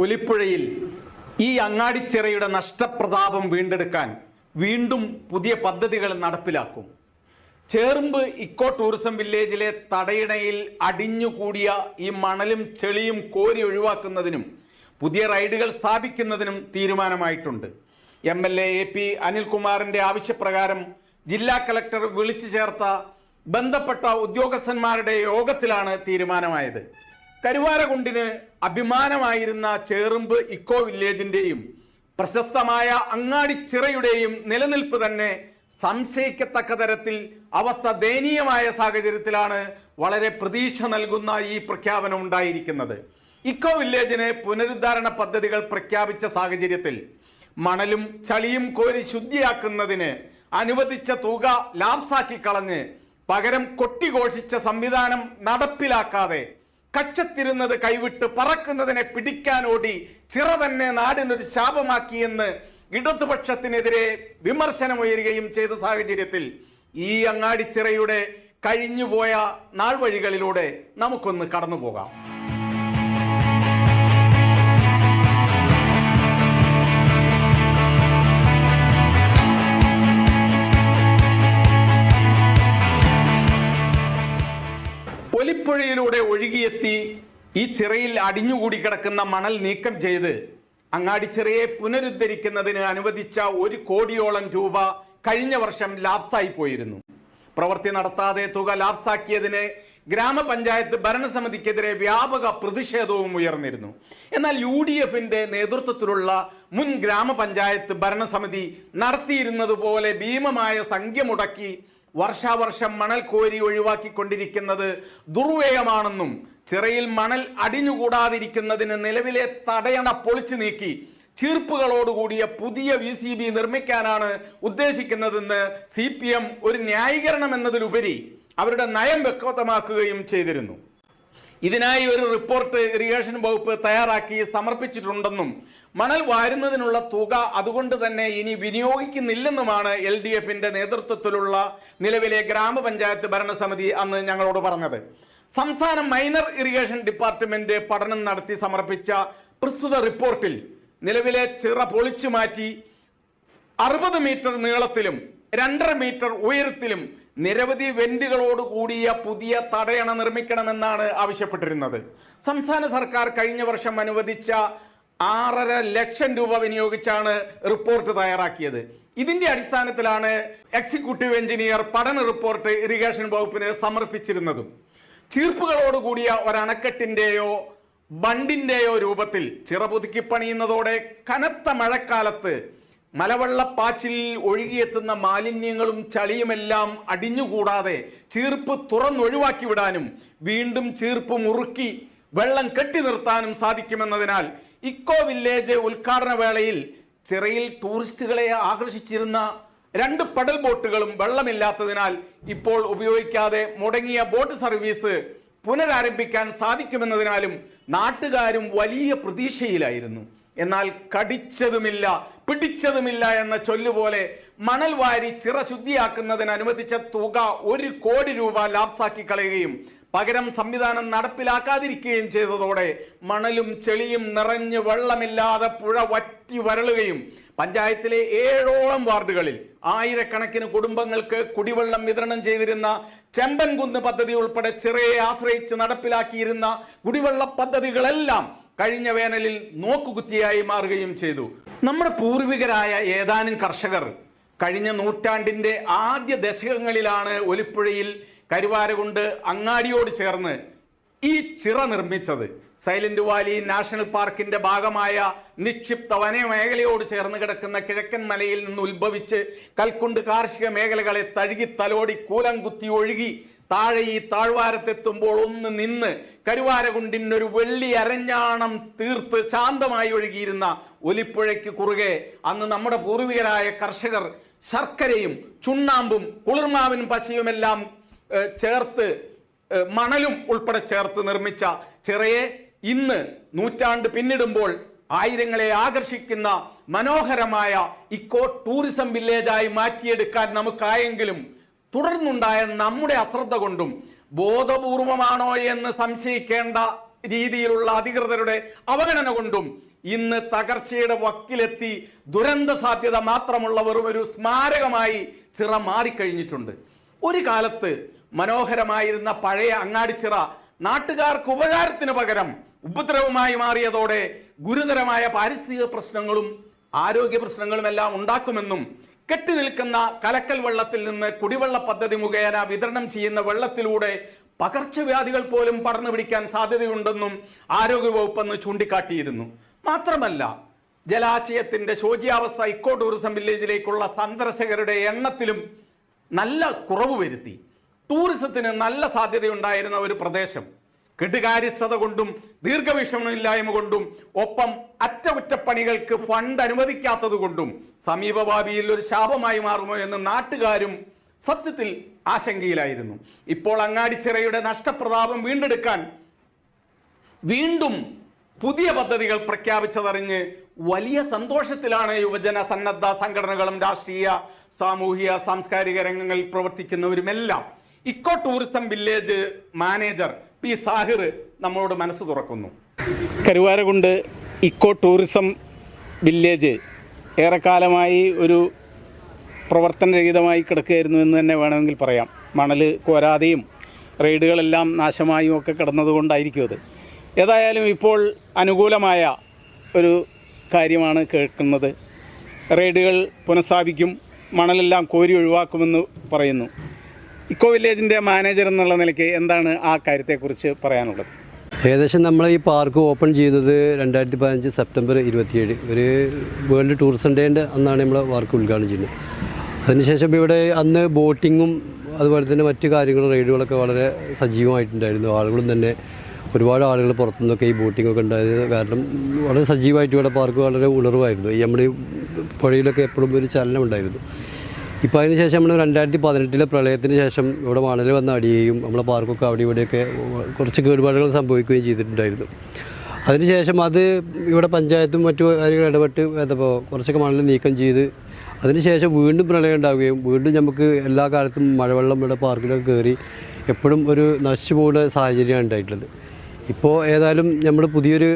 ഒലിപ്പുഴയിൽ ഈ അങ്ങാടിച്ചിറയുടെ നഷ്ടപ്രതാപം വീണ്ടെടുക്കാൻ വീണ്ടും പുതിയ പദ്ധതികൾ നടപ്പിലാക്കും. ചേർമ്പ് ഇക്കോ ടൂറിസം വില്ലേജിലെ തടയിണയിൽ അടിഞ്ഞുകൂടിയ ഈ മണലും ചെളിയും കോരി ഒഴിവാക്കുന്നതിനും പുതിയ റൈഡുകൾ സ്ഥാപിക്കുന്നതിനും തീരുമാനമായിട്ടുണ്ട്. എം എൽ എ പി അനിൽകുമാറിന്റെ ആവശ്യപ്രകാരം ജില്ലാ കളക്ടർ വിളിച്ചു ചേർത്ത ബന്ധപ്പെട്ട ഉദ്യോഗസ്ഥന്മാരുടെ യോഗത്തിലാണ് തീരുമാനമായത്. കരുവാരകുണ്ടിന് അഭിമാനമായിരുന്ന ചേറുമ്പ് ഇക്കോ വില്ലേജിന്റെയും പ്രശസ്തമായ അങ്ങാടിച്ചിറയുടെയും നിലനിൽപ്പ് തന്നെ സംശയിക്കത്തക്ക തരത്തിൽ അവസ്ഥ ദയനീയമായ സാഹചര്യത്തിലാണ് വളരെ പ്രതീക്ഷ നൽകുന്ന ഈ പ്രഖ്യാപനം ഉണ്ടായിരിക്കുന്നത്. ഇക്കോ വില്ലേജിന് പുനരുദ്ധാരണ പദ്ധതികൾ പ്രഖ്യാപിച്ച സാഹചര്യത്തിൽ മണലും ചളിയും കോരി ശുദ്ധിയാക്കുന്നതിന് അനുവദിച്ച തുക ലാപ്സാക്കി കളഞ്ഞ് പകരം കൊട്ടിഘോഷിച്ച സംവിധാനം നടപ്പിലാക്കാതെ കച്ചത്തിരുന്നത് കൈവിട്ട് പറക്കുന്നതിനെ പിടിക്കാനോടി ചിറ തന്നെ നാടിനൊരു ശാപമാക്കിയെന്ന് ഇടതുപക്ഷത്തിനെതിരെ വിമർശനമുയരുകയും ചെയ്ത സാഹചര്യത്തിൽ ഈ അങ്ങാടിച്ചിറയുടെ കഴിഞ്ഞുപോയ നാൾ വഴികളിലൂടെ നമുക്കൊന്ന് കടന്നു പോകാം ഒലിപ്പുഴയിലൂടെ ഒഴുകിയെത്തി ഈ ചിറയിൽ അടിഞ്ഞുകൂടി കിടക്കുന്ന മണൽ നീക്കം ചെയ്ത് അങ്ങാടിച്ചിറയെ പുനരുദ്ധരിക്കുന്നതിന് അനുവദിച്ച ഒരു കോടിയോളം രൂപ കഴിഞ്ഞ വർഷം ലാപ്സായി പോയിരുന്നു. പ്രവൃത്തി നടത്താതെ തുക ലാപ്സാക്കിയതിന് ഗ്രാമപഞ്ചായത്ത് ഭരണസമിതിക്കെതിരെ വ്യാപക പ്രതിഷേധവും ഉയർന്നിരുന്നു. എന്നാൽ യു ഡി എഫിന്റെ നേതൃത്വത്തിലുള്ള മുൻ ഗ്രാമപഞ്ചായത്ത് ഭരണസമിതി നടത്തിയിരുന്നത് പോലെ ഭീമമായ സംഖ്യ മുടക്കി വർഷാവർഷം മണൽ കോരി ഒഴിവാക്കിക്കൊണ്ടിരിക്കുന്നത് ദുർവ്യയമാണെന്നും ചിറയിൽ മണൽ അടിഞ്ഞുകൂടാതിരിക്കുന്നതിന് നിലവിലെ തടയണ പൊളിച്ചു നീക്കി ചീർപ്പുകളോടുകൂടിയ പുതിയ വി സി ബി നിർമ്മിക്കാനാണ് ഉദ്ദേശിക്കുന്നതെന്ന് സി പി എം ഒരു ന്യായീകരണം എന്നതിലുപരി അവരുടെ നയം വ്യക്തമാക്കുകയും ചെയ്തിരുന്നു. ഇതിനായി ഒരു റിപ്പോർട്ട് ഇറിഗേഷൻ വകുപ്പ് തയ്യാറാക്കി സമർപ്പിച്ചിട്ടുണ്ടെന്നും മണൽ വാരുന്നതിനുള്ള തുക അതുകൊണ്ട് തന്നെ ഇനി വിനിയോഗിക്കുന്നില്ലെന്നുമാണ് എൽ ഡി എഫിന്റെ നേതൃത്വത്തിലുള്ള നിലവിലെ ഗ്രാമപഞ്ചായത്ത് ഭരണസമിതി അന്ന് ഞങ്ങളോട് പറഞ്ഞത്. സംസ്ഥാന മൈനർ ഇറിഗേഷൻ ഡിപ്പാർട്ട്മെന്റ് പഠനം നടത്തി സമർപ്പിച്ച പ്രസ്തുത റിപ്പോർട്ടിൽ നിലവിലെ ചിറ പൊളിച്ചു മാറ്റി അറുപത് മീറ്റർ നീളത്തിലും രണ്ടര മീറ്റർ ഉയരത്തിലും നിരവധി വെന്റുകളോട് കൂടിയ പുതിയ തടയണ നിർമ്മിക്കണമെന്നാണ് ആവശ്യപ്പെട്ടിരുന്നത്. സംസ്ഥാന സർക്കാർ കഴിഞ്ഞ വർഷം അനുവദിച്ച ആറര ലക്ഷം രൂപ വിനിയോഗിച്ചാണ് റിപ്പോർട്ട് തയ്യാറാക്കിയത്. ഇതിന്റെ അടിസ്ഥാനത്തിലാണ് എക്സിക്യൂട്ടീവ് എഞ്ചിനീയർ പഠന റിപ്പോർട്ട് ഇറിഗേഷൻ വകുപ്പിന് സമർപ്പിച്ചിരുന്നതും. ചീർപ്പുകളോട് കൂടിയ ഒരണക്കെട്ടിന്റെയോ ബണ്ടിന്റെയോ രൂപത്തിൽ ചിറപുതുക്കി പണിയുന്നതോടെ കനത്ത മഴക്കാലത്ത് മലവെള്ളപ്പാച്ചിലിൽ ഒഴുകിയെത്തുന്ന മാലിന്യങ്ങളും ചളിയുമെല്ലാം അടിഞ്ഞുകൂടാതെ ചീർപ്പ് തുറന്നൊഴിവാക്കി വിടാനും വീണ്ടും ചീർപ്പ് മുറുക്കി വെള്ളം കെട്ടി നിർത്താനും സാധിക്കുമെന്നതിനാൽ ഇക്കോ വില്ലേജ് ഉദ്ഘാടന വേളയിൽ ചിറയിൽ ടൂറിസ്റ്റുകളെ ആകർഷിച്ചിരുന്ന രണ്ട് പടൽ ബോട്ടുകളും വെള്ളമില്ലാത്തതിനാൽ ഇപ്പോൾ ഉപയോഗിക്കാതെ മുടങ്ങിയ ബോട്ട് സർവീസ് പുനരാരംഭിക്കാൻ സാധിക്കുമെന്നതിനാലും നാട്ടുകാരും വലിയ പ്രതീക്ഷയിലായിരുന്നു. എന്നാൽ കടിച്ചതുമില്ല പിടിച്ചതുമില്ല എന്ന ചൊല്ലുപോലെ മണൽ വാരി ചിറ ശുദ്ധിയാക്കുന്നതിന് അനുവദിച്ച തുക ഒരു കോടി രൂപ ലാപ്സാക്കി കളയുകയും പകരം സംവിധാനം നടപ്പിലാക്കാതിരിക്കുകയും ചെയ്തതോടെ മണലും ചെളിയും നിറഞ്ഞ് വെള്ളമില്ലാതെ പുഴ വറ്റി വരളുകയും പഞ്ചായത്തിലെ ഏഴോളം വാർഡുകളിൽ ആയിരക്കണക്കിന് കുടുംബങ്ങൾക്ക് കുടിവെള്ളം വിതരണം ചെയ്തിരുന്ന ചെമ്പൻകുന്ന് പദ്ധതി ഉൾപ്പെടെ ചിറയെ ആശ്രയിച്ച് നടപ്പിലാക്കിയിരുന്ന കുടിവെള്ള പദ്ധതികളെല്ലാം കഴിഞ്ഞ വേനലിൽ നോക്കുകുത്തിയായി മാറുകയും ചെയ്തു. നമ്മുടെ പൂർവികരായ ഏതാനും കർഷകർ കഴിഞ്ഞ നൂറ്റാണ്ടിന്റെ ആദ്യ ദശകങ്ങളിലാണ് ഒലിപ്പുഴയിൽ കരുവാരകൊണ്ട് അങ്ങാടിയോട് ചേർന്ന് ഈ ചിറ നിർമ്മിച്ചത്. സൈലന്റ് വാലി നാഷണൽ പാർക്കിന്റെ ഭാഗമായ നിക്ഷിപ്ത വനമേഖലയോട് ചേർന്ന് കിടക്കുന്ന കിഴക്കൻ മലയിൽ നിന്ന് ഉത്ഭവിച്ച് കൽക്കുണ്ട് കാർഷിക മേഖലകളെ തഴുകി തലോടി കൂലം കുത്തി ഒഴുകി താഴെ ഈ താഴ്വാരത്തെത്തുമ്പോൾ ഒന്ന് നിന്ന് കരുവാരകുണ്ടിനൊരു വെള്ളി അരഞ്ഞാണം തീർത്ത് ശാന്തമായി ഒഴുകിയിരുന്ന ഒലിപ്പുഴയ്ക്ക് കുറുകെ അന്ന് നമ്മുടെ പൂർവികരായ കർഷകർ ശർക്കരയും ചുണ്ണാമ്പും കുളിർമാവിനും പശയുമെല്ലാം ചേർത്ത് മണലും ഉൾപ്പെടെ ചേർത്ത് നിർമ്മിച്ച ചിറയെ ഇന്ന് നൂറ്റാണ്ട് പിന്നിടുമ്പോൾ ആയിരങ്ങളെ ആകർഷിക്കുന്ന മനോഹരമായ ഇക്കോ ടൂറിസം വില്ലേജായി മാറ്റിയെടുക്കാൻ നമുക്കായെങ്കിലും തുടർന്നുണ്ടായ നമ്മുടെ അശ്രദ്ധ കൊണ്ടും ബോധപൂർവമാണോ എന്ന് സംശയിക്കേണ്ട രീതിയിലുള്ള അധികൃതരുടെ അവഗണന കൊണ്ടും ഇന്ന് തകർച്ചയുടെ വക്കിലെത്തി ദുരന്ത സാധ്യത മാത്രമുള്ള വെറും ഒരു സ്മാരകമായി ചിറ മാറിക്കഴിഞ്ഞിട്ടുണ്ട്. ഒരു കാലത്ത് മനോഹരമായിരുന്ന പഴയ അങ്ങാടിച്ചിറ നാട്ടുകാർക്ക് ഉപകാരത്തിന് പകരം ഉപദ്രവമായി മാറിയതോടെ ഗുരുതരമായ പാരിസ്ഥിതിക പ്രശ്നങ്ങളും ആരോഗ്യ പ്രശ്നങ്ങളും എല്ലാം ഉണ്ടാക്കുമെന്നും കെട്ടി നിൽക്കുന്ന കലക്കൽ വെള്ളത്തിൽ നിന്ന് കുടിവെള്ള പദ്ധതി മുഖേന വിതരണം ചെയ്യുന്ന വെള്ളത്തിലൂടെ പകർച്ചവ്യാധികൾ പോലും പടർന്നു പിടിക്കാൻ സാധ്യതയുണ്ടെന്നും ആരോഗ്യവകുപ്പ് അന്ന് ചൂണ്ടിക്കാട്ടിയിരുന്നു. മാത്രമല്ല ജലാശയത്തിന്റെ ശോച്യാവസ്ഥ ഇക്കോ ടൂറിസം വില്ലേജിലേക്കുള്ള സന്ദർശകരുടെ എണ്ണത്തിലും നല്ല കുറവ് വരുത്തി. ടൂറിസത്തിന് നല്ല സാധ്യതയുണ്ടായിരുന്ന ഒരു പ്രദേശം. കെടുകാര്യസ്ഥത കൊണ്ടും ദീർഘവീക്ഷണമില്ലായ്മ കൊണ്ടും ഒപ്പം അറ്റകുറ്റപ്പണികൾക്ക് ഫണ്ട് അനുവദിക്കാത്തത് കൊണ്ടും സമീപഭാവിയിൽ ഒരു ശാപമായി മാറുമോ എന്ന് നാട്ടുകാരും സത്യത്തിൽ ആശങ്കയിലായിരുന്നു. ഇപ്പോൾ അങ്ങാടിച്ചിറയുടെ നഷ്ടപ്രതാപം വീണ്ടെടുക്കാൻ വീണ്ടും പുതിയ പദ്ധതികൾ പ്രഖ്യാപിച്ചതറിഞ്ഞ് വലിയ സന്തോഷത്തിലാണ് യുവജന സന്നദ്ധ സംഘടനകളും രാഷ്ട്രീയ സാമൂഹിക സാംസ്കാരിക രംഗങ്ങളിൽ പ്രവർത്തിക്കുന്നവരുമെല്ലാം. Eco tourism village manager P Sahir നമ്മളോട് മനസ്സ് തുറക്കുന്നു. കരുവാരകുണ്ട് ഇക്കോ ടൂറിസം വില്ലേജ് ഏറെക്കാലമായി ഒരു പ്രവർത്തനരഹിതമായി കിടക്കുകയായിരുന്നു എന്ന് തന്നെ വേണമെങ്കിൽ പറയാം. മണൽ കോരാതെയും റെയ്ഡുകളെല്ലാം നാശമായും ഒക്കെ കിടന്നതുകൊണ്ടായിരിക്കും അത്. ഏതായാലും ഇപ്പോൾ അനുകൂലമായ ഒരു കാര്യമാണ് കേൾക്കുന്നത്. റെയ്ഡുകൾ പുനഃസ്ഥാപിക്കും മണലെല്ലാം കോരി ഒഴിവാക്കുമെന്ന് പറയുന്നു. ഇക്കോ വില്ലേജിന്റെ മാനേജർ എന്നുള്ള നിലയ്ക്ക് എന്താണ് ആ കാര്യത്തെക്കുറിച്ച് പറയാനുള്ളത്? ഏകദേശം നമ്മൾ ഈ പാർക്ക് ഓപ്പൺ ചെയ്തത് രണ്ടായിരത്തി പതിനഞ്ച് സെപ്റ്റംബർ ഇരുപത്തിയേഴ്. ഒരു വേൾഡ് ടൂറിസം ഡേന്റെ അന്നാണ് നമ്മൾ വർക്ക് ഉദ്ഘാടനം ചെയ്യുന്നത്. അതിനുശേഷം ഇവിടെ അന്ന് ബോട്ടിങ്ങും അതുപോലെ തന്നെ മറ്റു കാര്യങ്ങളും റൈഡുകളൊക്കെ വളരെ സജീവമായിട്ടുണ്ടായിരുന്നു. ആളുകളും തന്നെ ഒരുപാട് ആളുകൾ പുറത്തുനിന്നൊക്കെ ഈ ബോട്ടിങ്ങൊക്കെ ഉണ്ടായത് കാരണം വളരെ സജീവമായിട്ട് ഇവിടെ പാർക്ക് വളരെ ഉണർവായിരുന്നു. നമ്മുടെ പുഴയിലൊക്കെ എപ്പോഴും ഒരു ചലനം ഉണ്ടായിരുന്നു ഇപ്പോൾ അതിന് ശേഷം നമ്മൾ രണ്ടായിരത്തി പതിനെട്ടിലെ പ്രളയത്തിന് ശേഷം ഇവിടെ മണൽ വന്ന് അടിയുകയും നമ്മളെ പാർക്കൊക്കെ അവിടെ ഇവിടെയൊക്കെ കുറച്ച് കേടുപാടുകൾ സംഭവിക്കുകയും ചെയ്തിട്ടുണ്ടായിരുന്നു. അതിനുശേഷം അത് ഇവിടെ പഞ്ചായത്തും മറ്റു കാര്യങ്ങൾ ഇടപെട്ട് എന്തപ്പോൾ കുറച്ചൊക്കെ മണൽ നീക്കം ചെയ്ത് അതിനുശേഷം വീണ്ടും പ്രളയം ഉണ്ടാവുകയും വീണ്ടും നമുക്ക് എല്ലാ കാലത്തും മഴവെള്ളം ഇവിടെ പാർക്കിലൊക്കെ കയറി എപ്പോഴും ഒരു നശിച്ചു പോകുന്ന സാഹചര്യമാണ് ഉണ്ടായിട്ടുള്ളത്. ഇപ്പോൾ ഏതായാലും നമ്മൾ പുതിയൊരു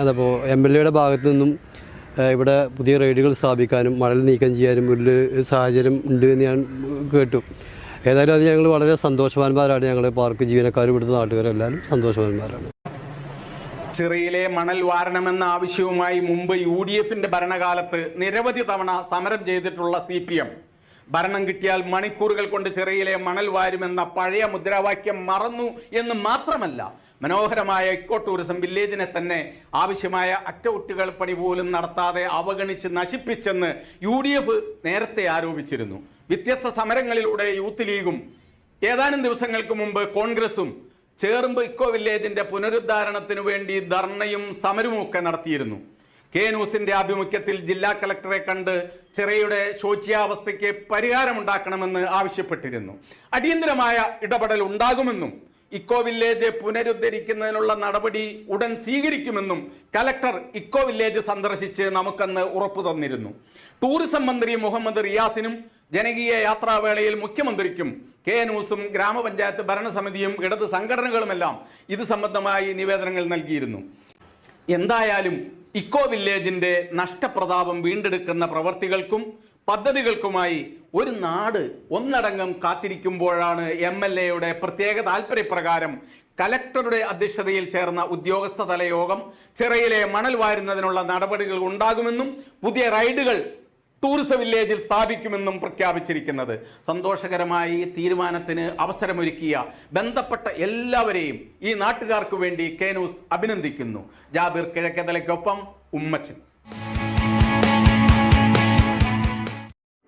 അതപ്പോൾ എം എൽ എയുടെ ഭാഗത്തു നിന്നും ഇവിടെ പുതിയ റൈഡുകൾ സ്ഥാപിക്കാനും മണൽ നീക്കം ചെയ്യാനും ഒരു സാഹചര്യം ഉണ്ട് എന്ന് ഞാൻ കേട്ടു. ഏതായാലും അത് ഞങ്ങൾ വളരെ സന്തോഷവാന്മാരാണ്. ഞങ്ങൾ പാർക്ക് ജീവനക്കാരും ഇവിടുത്തെ നാട്ടുകാരെല്ലാവരും സന്തോഷവാന്മാരാണ്. ചിറയിലെ മണൽ വാരണമെന്ന ആവശ്യവുമായി മുമ്പ് യു ഡി എഫിന്റെ ഭരണകാലത്ത് നിരവധി തവണ സമരം ചെയ്തിട്ടുള്ള സി പി എം. ഭരണം കിട്ടിയാൽ മണിക്കൂറുകൾ കൊണ്ട് ചെറിയിലെ മണൽ വാരുമെന്ന പഴയ മുദ്രാവാക്യം മറന്നു എന്ന് മാത്രമല്ല മനോഹരമായ ഇക്കോ ടൂറിസം വില്ലേജിനെ തന്നെ ആവശ്യമായ അറ്റകുട്ടികൾ പണി പോലും നടത്താതെ അവഗണിച്ച് നശിപ്പിച്ചെന്ന് യു ഡി എഫ് നേരത്തെ ആരോപിച്ചിരുന്നു. വ്യത്യസ്ത സമരങ്ങളിലൂടെ യൂത്ത് ലീഗും ഏതാനും ദിവസങ്ങൾക്ക് മുമ്പ് കോൺഗ്രസും ചേർമ്പ് ഇക്കോ വില്ലേജിന്റെ പുനരുദ്ധാരണത്തിനു വേണ്ടി ധർണയും സമരവുമൊക്കെ നടത്തിയിരുന്നു. കെ ന്യൂസിന്റെ ആഭിമുഖ്യത്തിൽ ജില്ലാ കളക്ടറെ കണ്ട് ചിറയുടെ ശോച്യാവസ്ഥയ്ക്ക് പരിഹാരമുണ്ടാക്കണമെന്ന് ആവശ്യപ്പെട്ടിരുന്നു. അടിയന്തരമായ ഇടപെടൽ ഉണ്ടാകുമെന്നും ഇക്കോ വില്ലേജ് പുനരുദ്ധരിക്കുന്നതിനുള്ള നടപടി ഉടൻ സ്വീകരിക്കുമെന്നും കലക്ടർ ഇക്കോ വില്ലേജ് സന്ദർശിച്ച് നമുക്കന്ന് ഉറപ്പു തന്നിരുന്നു. ടൂറിസം മന്ത്രി മുഹമ്മദ് റിയാസിനും ജനകീയ യാത്രാവേളയിൽ മുഖ്യമന്ത്രിക്കും കെ ന്യൂസും ഗ്രാമപഞ്ചായത്ത് ഭരണസമിതിയും ഇടത് സംഘടനകളുമെല്ലാം ഇത് സംബന്ധമായി നിവേദനങ്ങൾ നൽകിയിരുന്നു. എന്തായാലും ഇക്കോ വില്ലേജിന്റെ നഷ്ടപ്രതാപം വീണ്ടെടുക്കുന്ന പ്രവർത്തികൾക്കും പദ്ധതികൾക്കുമായി ഒരു നാട് ഒന്നടങ്കം കാത്തിരിക്കുമ്പോഴാണ് എം എൽ എയുടെ പ്രത്യേക താല്പര്യപ്രകാരം കലക്ടറുടെ അധ്യക്ഷതയിൽ ചേർന്ന ഉദ്യോഗസ്ഥതല യോഗം ചിറയിലെ മണൽ വാരുന്നതിനുള്ള നടപടികൾ ഉണ്ടാകുമെന്നും പുതിയ റൈഡുകൾ ടൂറിസം വില്ലേജിൽ സ്ഥാപിക്കുമെന്നും പ്രഖ്യാപിച്ചിരിക്കുന്നത്. സന്തോഷകരമായി തീരുമാനത്തിന് അവസരമൊരുക്കിയ ബന്ധപ്പെട്ട എല്ലാവരെയും ഈ നാട്ടുകാർക്ക് വേണ്ടി കെ അഭിനന്ദിക്കുന്നു. ജാബിർ കിഴക്കതലയ്ക്കൊപ്പം ഉമ്മച്ചൻ.